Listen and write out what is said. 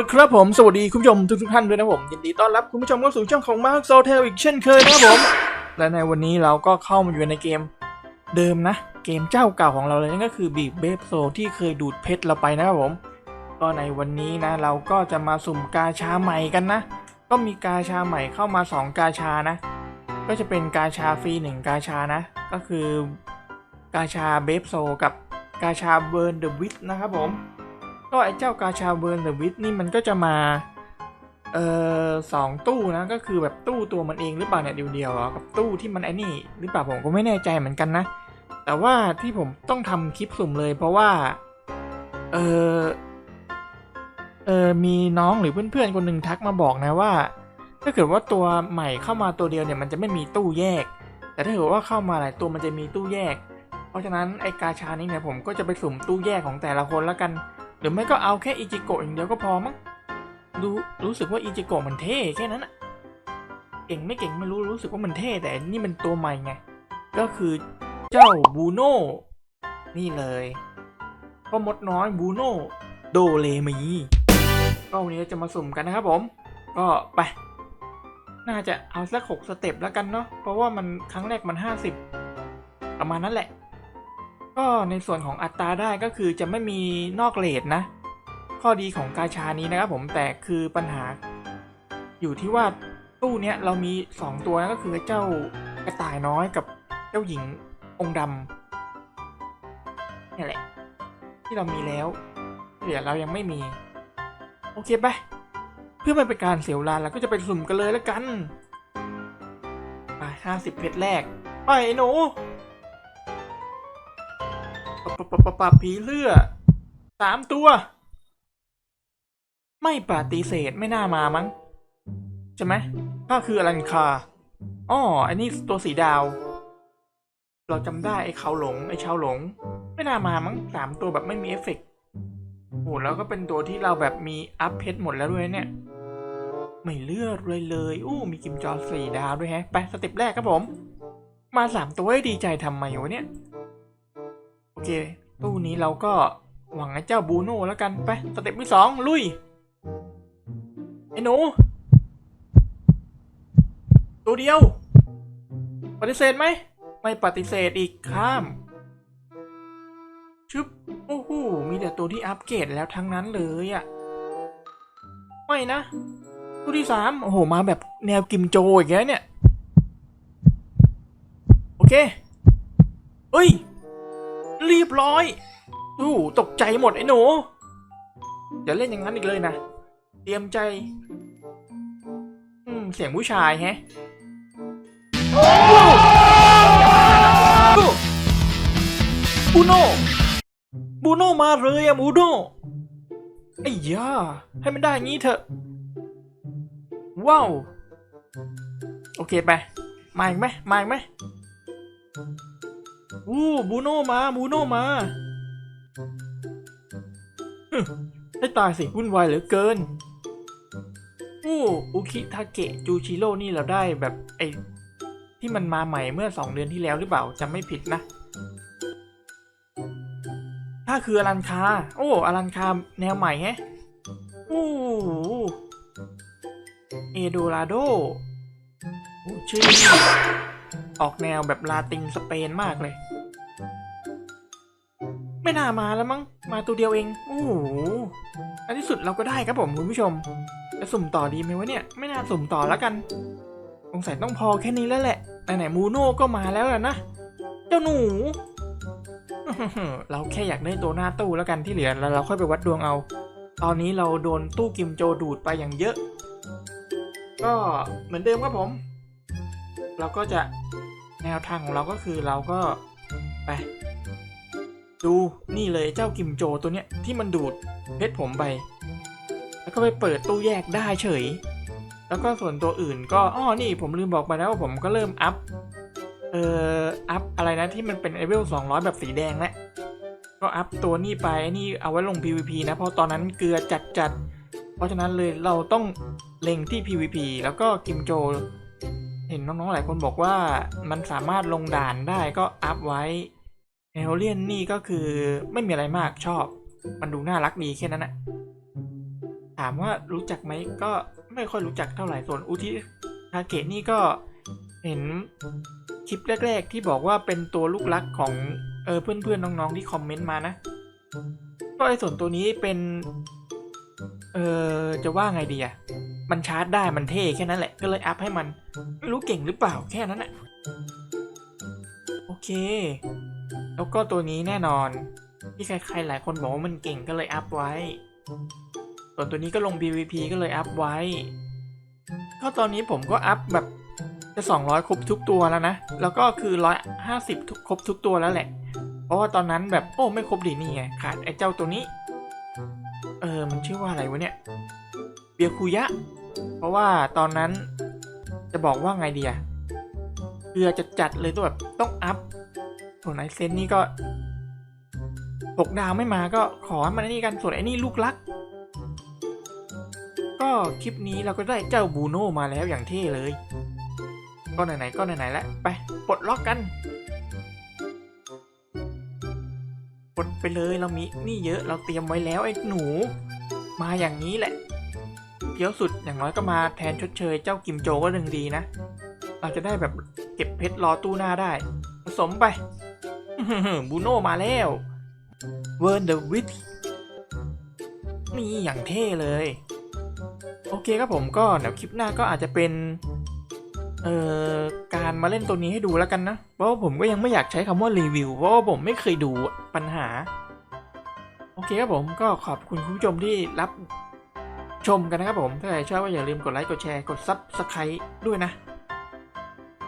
ละครับผมสวัสดีคุณผู้ชมทุกๆท่านด้วยนะผม ยินดีต้อนรับคุณผู้ชมเข้าสู่ช่องของมาร์คโซเทลอีกเช่นเคยนะครับผม และในวันนี้เราก็เข้ามาอยู่ในเกมเดิมนะ เกมเจ้าเก่าของเราเลยนั่นก็คือบีบเบฟโซที่เคยดูดเพชรเราไปนะครับผม ก็ในวันนี้นะ เราก็จะมาสุ่มกาชาใหม่กันนะ ก็มีกาชาใหม่เข้ามา 2 กาชานะ ก็จะเป็นกาชาฟรีหนึ่งกาชานะ ก็คือกาชาเบฟโซกับกาชาเบิร์นเดอะวิทนะครับผม ก็ไอ้เจ้ากาชาเบิร์นเดอะวิทนี่มันก็จะมา เอ่อสองตู้นะ ก็คือแบบตู้ตัวมันเองหรือเปล่าเนี่ยเดียวๆกับตู้ที่มันไอ้นี่หรือเปล่าผมก็ไม่แน่ใจเหมือนกันนะ แต่ว่าที่ผมต้องทำคลิปสุ่มเลยเพราะว่า เออเออมีน้องหรือเพื่อนๆคนหนึ่งทักมาบอกนะว่า ถ้าเกิดว่าตัวใหม่เข้ามาตัวเดียวเนี่ยมันจะไม่มีตู้แยก แต่ถ้าเกิดว่าเข้ามาหลายตัวมันจะมีตู้แยก เพราะฉะนั้นไอ้กาชานี้เนี่ยผมก็จะไปสุ่มตู้แยกของแต่ละคนแล้วกัน หรือไม่ก็เอาแค่อิจิโกะอย่างเดียวก็พอมั้งรู้รู้สึกว่าอิจิโกะมันเท่แค่นั้นอะเก่งไม่เก่งไม่รู้รู้สึกว่ามันเท่แต่นี่มันตัวใหม่ไง ก็คือเจ้าบูโน่นี่เลยพ่อมดน้อยบูโน่โดเลมีก็วันนี้เราจะมาสุ่มกันนะครับผม ก็ไป น่าจะเอาสักหกสเต็ปแล้วกันเนาะเพราะว่ามันครั้งแรกมันห้าสิบประมาณนั้นแหละ ก็ในส่วนของอัตราได้ก็คือจะไม่มีนอกเลทนะ ข้อดีของกาชานี้นะครับผมแต่คือปัญหา อยู่ที่ว่าตู้เนี้ยเรามี 2 ตัวนะก็คือเจ้ากระต่ายน้อยกับเจ้าหญิงองค์ดำนี่แหละ ที่เรามีแล้วเหลือเรายังไม่มี โอเคไปเพื่อไม่เป็นการเสียเวลาเราก็จะไปสุ่มกันเลยแล้วกันไปห้าสิบเพชรแรก ไปไอ้หนู ปปปปผีเลือสามตัว ไม่ปฏิเสธไม่น่ามามั้ง ใช่ไหมก็คืออลันคาอ๋ออันนี้ตัวสีดาว เราจำได้ไอ้เขาหลง ไอ้ชาวหลง ไม่น่ามามั้งสามตัวแบบไม่มีเอฟเฟกต์โอ้แล้วก็เป็นตัวที่เราแบบมีอัพเพชรหมดแล้วด้วยเนี่ย ไม่เลือดเลยเลย อู้มีกิมจอสี่ดาวด้วยแฮะ ไปสเต็ปแรกครับผม มาสามตัวให้ดีใจทำไมวะเนี่ย เค ตู้นี้เราก็หวังไอ้เจ้าบูโน่แล้วกันไปสเต็ปที่สองลุย ไอ้หนู ตัวเดียว ปฏิเสธไหม ไม่ปฏิเสธอีกข้าม ชึบ โอ้โห มีแต่ตัวที่อัปเกรดแล้วทั้งนั้นเลยอะไม่นะ ตัวที่สามโอ้โห มาแบบแนวกิมโจอีกแล้วเนี่ย โอเคเอ้ย เรียบร้อยอู้ตกใจหมดไอ้หนูอย่าเล่นอย่างนั้นอีกเลยนะ เตรียมใจ อืม เสียงผู้ชายแฮะบูโน่บูโน่มาเลยอะบูโน่ไอ้ย่าให้มันได้งี้เถอะ ว้าว โอเคไป มาอีกไหมมาอีกไหม อู้บูโน่มาบูโน่มาให้ตายสิวุ่นวายเหลือเกินอู้อุคิทาเกะจูชิโร่นี่เราได้แบบไอ้ที่มันมาใหม่เมื่อสองเดือนที่แล้วหรือเปล่าจำไม่ผิดนะถ้าคืออลันคา โอ้อลันคาแนวใหม่แฮะอู้เอโดราโดโอ้ชื่อ ออกแนวแบบลาตินสเปนมากเลย ไม่น่ามาแล้วมั้ง มาตัวเดียวเอง โอ้โห อันที่สุดเราก็ได้ครับผมคุณผู้ชม จะสุ่มต่อดีไหมวะเนี่ย ไม่น่าสุ่มต่อแล้วกันสงสัยต้องพอแค่นี้แล้วแหละไหนๆมูโน่ก็มาแล้วนะ เจ้าหนู เราแค่อยากได้ตัวหน้าตู้แล้วกันที่เหลือแล้วเราค่อยไปวัดดวงเอา ตอนนี้เราโดนตู้กิมโจดูดไปอย่างเยอะ ก็เหมือนเดิมครับผม เราก็จะ แนวทางของเราก็คือเราก็ไปดูนี่เลยเจ้ากิมโจตัวเนี้ยที่มันดูดเพชรผมไป แล้วก็ไปเปิดตู้แยกได้เฉย แล้วก็ส่วนตัวอื่นก็อ้อนี่ผมลืมบอกไปแล้วว่าผมก็เริ่มอัพ เอ่อ อัพอะไรนะที่มันเป็นเลเวล200 แบบสีแดงแหล้วก็อัพตัวนี้ไปนี่เอาไว้ลง PVP นะ เพราะตอนนั้นเกลือจัดจัด เพราะฉะนั้นเลยเราต้องเล็งที่ PVP แล้วก็กิมโจ เห็นน้องๆหลายคนบอกว่ามันสามารถลงด่านได้ก็อัพไว้เฮลเลียนนี่ก็คือไม่มีอะไรมากชอบ มันดูน่ารักดีแค่นั้นนะถามว่ารู้จักไหมก็ไม่ค่อยรู้จักเท่าไหร่ส่วนอุทิทาเกะนี่ก็เห็นคลิปแรก ๆ ที่บอกว่าเป็นตัวลูกรักของเออเพื่อนๆน้องๆที่คอมเมนต์มานะ ก็ไอ้ส่วนตัวนี้เป็น เออจะว่าไงดีอะ มันชาร์จได้มันเท่แค่นั้นแหละ ก็เลยอัพให้มัน ไม่รู้เก่งหรือเปล่าแค่นั้นแหละโอเค แล้วก็ตัวนี้แน่นอน ที่ใครๆหลายคนบอกว่ามันเก่งก็เลยอัพไว้ ส่วนตัวนี้ก็ลง PVP ก็เลยอัพไว้ ก็ตอนนี้ผมก็อัพแบบจะ 200 ครบทุกตัวแล้วนะ แล้วก็คือ 150 ทุกครบทุกตัวแล้วแหละ เพราะว่าตอนนั้นแบบโอ้ไม่ครบดีนี่ไงขาดไอ้เจ้าตัวนี้ เออ มันชื่อว่าอะไรวะเนี่ย เบียคุยะ เพราะว่าตอนนั้นจะบอกว่าไงดีอะเรือจะจัดเลยตัวแบบต้องอัพส่วนไอเซนนี่ก็หกดาวไม่มาก็ขอให้มันนี่กันส่วนไอ้นี่ลูกรัก ก็คลิปนี้เราก็ได้เจ้าบูโน่มาแล้วอย่างเท่เลย ก็ไหนๆก็ไหนๆแล้วไปปลดล็อกกัน ไปเลยเรามีนี่เยอะเราเตรียมไว้แล้วไอ้หนู มาอย่างนี้แหละเพี้ยวสุดอย่างน้อยก็มาแทนชดเชยเจ้ากิมโจก็ดึงดีนะ เราจะได้แบบเก็บเพชรรอตู้หน้าได้ ผสมไปบูโน่มาแล้วเวิร์นเดอะวิทนี่อย่างเท่เลย โอเคครับผมก็เดี๋ยวคลิปหน้าก็อาจจะเป็น เอ่อการมาเล่นตัวนี้ให้ดูแล้วกันนะ เพราะว่าผมก็ยังไม่อยากใช้คำว่ารีวิว เพราะว่าผมไม่เคยดูปัญหา โอเคครับผมก็ขอบคุณคุณผู้ชมที่รับชมกันนะครับผม ถ้าใครชอบก็อย่าลืมกดไลค์ กดแชร์ กดซับสไครต์ด้วยนะ